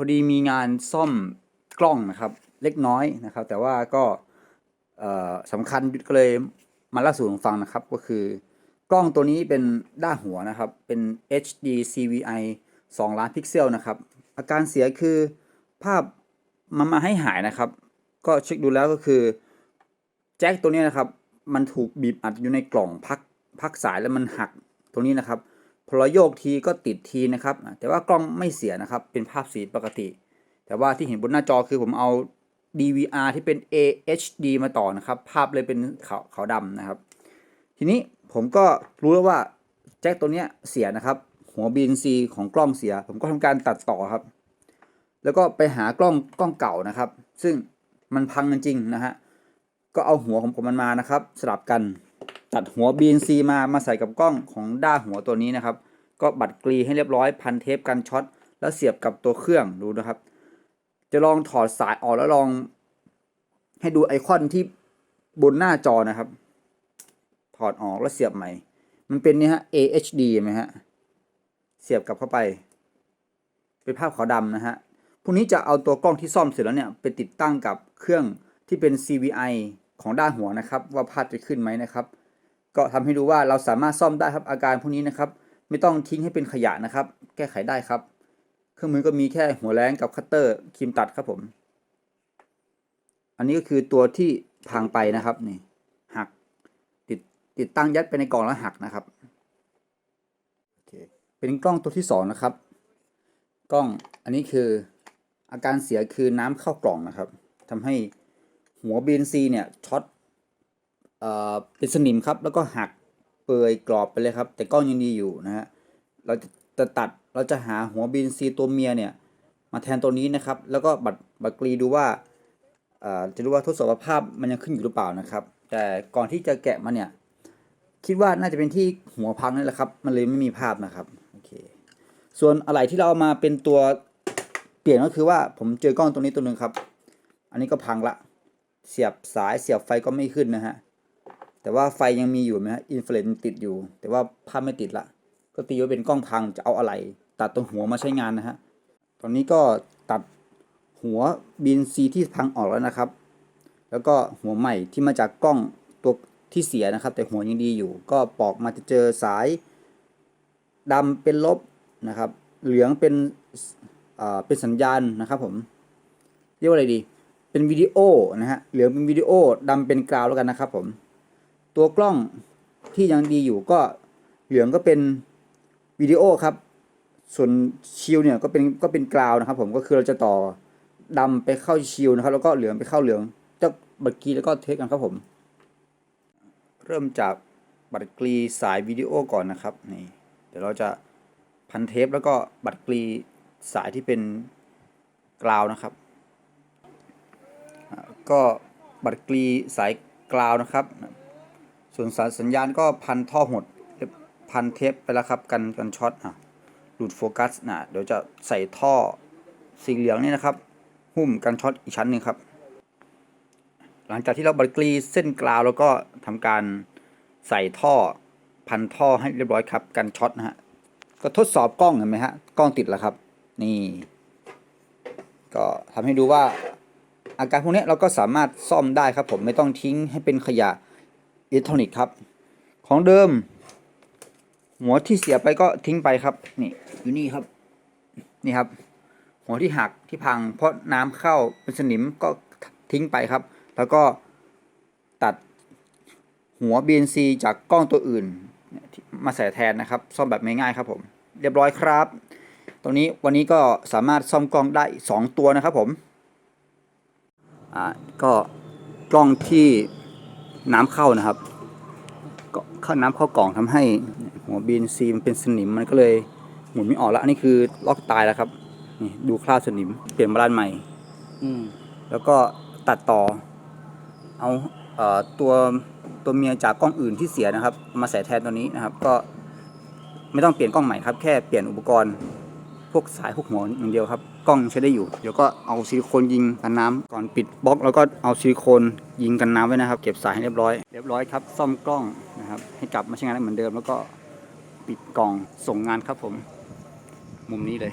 พอดีมีงานซ่อมกล้องนะครับ เล็กน้อยนะครับ แต่ว่าก็สำคัญก็เลยมาเล่าสู่กันฟังนะครับ ก็คือกล้องตัวนี้เป็นด้านหัวนะครับ เป็น HD CVI 2 ล้านพิกเซลนะครับ อาการเสียคือภาพมันมาให้หายนะครับ ก็เช็คดูแล้วก็คือแจ็คตัวนี้นะครับ มันถูกบีบอัดอยู่ในกล่องพักพักสายแล้วมันหักตรงนี้นะครับ พอเราโยกทีก็ติดทีนะครับ แต่ว่ากล้องไม่เสียนะครับ เป็นภาพสีปกติ แต่ว่าที่เห็นบนหน้าจอคือผมเอา DVR ที่เป็น AHD มาต่อนะครับ ภาพเลยเป็นขาวขาวดำนะครับ ทีนี้ผมก็รู้แล้วว่าแจ็คตัวเนี้ยเสียนะครับ หัว BNC ของกล้องเสีย ผมก็ทำการตัดต่อครับ แล้วก็ไปหากล้องกล้องเก่านะครับ ซึ่งมันพังจริงๆนะฮะก็เอาหัวของผมมันมานะครับ สลับกัน ตัดหัว BNC มามาใส่กับกล้องของด้าหัวตัวนี้นะครับ ก็บัดกรีให้เรียบร้อยพันเทปกันช็อตแล้วเสียบกับตัวเครื่องดูนะครับ จะลองถอดสายออกแล้วลอง ให้ดูไอคอนที่บนหน้าจอนะครับ ถอดออกแล้วเสียบใหม่ มันเป็นเนี่ยฮะ AHD ไหมฮะเสียบกลับเข้าไป เป็นภาพขาวดำนะฮะพรุ่งนี้จะเอาตัวกล้องที่ซ่อมเสร็จแล้วเนี่ยไปติดตั้งกับเครื่องที่เป็น CVI ของด้านหัวนะครับ ว่าภาพจะขึ้นไหมนะครับ ก็ทำให้ดูว่าเราสามารถซ่อมได้ครับอาการพวกนี้นะครับ ไม่ต้องทิ้งให้เป็นขยะนะครับ แก้ไขได้ครับ เครื่องมือก็มีแค่หัวแรงกับคัตเตอร์ครีมตัดครับผม อันนี้ก็คือตัวที่พังไปนะครับนี่หักติดติดตั้งยัดไปในกล่องแล้วหักนะครับโอเคเป็นกล้องตัวที่สองนะครับ กล้องอันนี้คืออาการเสียคือน้ำเข้ากล่องนะครับทำให้หัว BNC เนี่ยช็อต เป็นสนิมครับแล้วก็หักเปื่อยกรอบไปเลยครับ แต่กล้องยังดีอยู่นะฮะเราจะจะตัดเราจะหาหัว BNC ตัวเมียเนี่ยมาแทนตัวนี้นะครับ แล้วก็บัดบัดกรีดูว่าจะรู้ว่าทดสอบภาพมันยังขึ้นอยู่หรือเปล่านะครับ แต่ก่อนที่จะแกะมาเนี่ยคิดว่าน่าจะเป็นที่หัวพังนี่แหละครับ มันเลยไม่มีภาพนะครับโอเคส่วนอะไรที่เราเอามาเป็นตัวเปลี่ยนก็คือว่าผมเจอกล้องตัวนี้ตัวหนึ่งครับ อันนี้ก็พังละ เสียบสายเสียบไฟก็ไม่ขึ้นนะฮะ แต่ว่าไฟยังมีอยู่ไหมฮะอินฟลูเอนติดอยู่ แต่ว่าภาพไม่ติดละ ก็ตีว่าเป็นกล้องพังจะเอาอะไร ตัดตรงหัวมาใช้งานนะฮะ ตอนนี้ก็ตัดหัวบินซีที่พังออกแล้วนะครับ แล้วก็หัวใหม่ที่มาจากกล้องตัวที่เสียนะครับ แต่หัวยังดีอยู่ ก็ปอกมาจะเจอสายดำเป็นลบนะครับ เหลืองเป็นเอ่อเป็นสัญญาณนะครับผมเรียกว่าอะไรดี เป็นวิดีโอนะฮะเหลืองเป็นวิดีโอดำเป็นกราวแล้วกันนะครับผม ตัวกล้องที่ยังดีอยู่ก็เหลืองก็เป็นวิดีโอครับ ส่วนชิลเนี่ยก็เป็นก็เป็นกราวนะครับ ผมก็คือเราจะต่อดำไปเข้าชิลนะครับ แล้วก็เหลืองไปเข้าเหลืองจะบัตรกรีแล้วก็เทคกันครับผม เริ่มจากบัตรกรีสายวิดีโอก่อนนะครับนี่เดี๋ยวเราจะพันเทปแล้วก็บัตรกรีสายที่เป็นกราวนะครับ ก็บัตรกรีสายกราวนะครับ ส่วนสายสัญญาณก็พันท่อหดพันเทปไปแล้วครับกันกันช็อตอะหลุดโฟกัสนะเดี๋ยวจะใส่ท่อสีเหลืองนี่นะครับ หุ้มกันช็อตอีกชั้นหนึ่งครับ หลังจากที่เราบัดกรีเส้นกราวแล้วก็ทำการใส่ท่อพันท่อให้เรียบร้อยครับกันช็อตนะฮะก็ทดสอบกล้องเห็นไหมฮะกล้องติดแล้วครับ นี่ ก็ทำให้ดูว่าอาการพวกนี้เราก็สามารถซ่อมได้ครับผมไม่ต้องทิ้งให้เป็นขยะ อิเล็กทรอนิกส์ครับ ของเดิม หัวที่เสียไปก็ทิ้งไปครับ นี่อยู่นี่ครับ นี่ครับ หัวที่หักที่พัง เพราะน้ำเข้าเป็นสนิมก็ทิ้งไปครับ แล้วก็ตัดหัว BNC จากกล้องตัวอื่น มาใส่แทนนะครับ ซ่อมแบบง่ายๆครับผม เรียบร้อยครับ ตรงนี้วันนี้ก็สามารถซ่อมกล้องได้ 2 ตัวนะครับผม อ่า ก็กล้องที่ น้ำเข้านะครับก็เข้าน้ำเข้ากล่องทำให้หัว BNC มันเป็นสนิมมันก็เลยหมุนไม่ออกแล้วอันนี้คือล็อกตายแล้วครับนี่ดูคราบสนิมเปลี่ยนมาด้านใหม่ อืมแล้วก็ตัดต่อ เอาเอ่อตัวตัวเมียจากกล้องอื่นที่เสียนะครับ มาใส่แทนตัวนี้นะครับ ก็ไม่ต้องเปลี่ยนกล้องใหม่ครับ แค่เปลี่ยนอุปกรณ์ พวกสายพวกหัวอย่างเดียวครับ กล้องใช้ได้อยู่ เดี๋ยวก็เอาซิลิโคนยิงกันน้ำก่อนปิดบล็อกแล้วก็เอาซิลิโคนยิงกันน้ำไว้นะครับ เก็บสายให้เรียบร้อย เรียบร้อยครับ ซ่อมกล้องนะครับ ให้กลับมาใช้งานได้เหมือนเดิม แล้วก็ปิดกล่องส่งงานครับผม มุมนี้เลย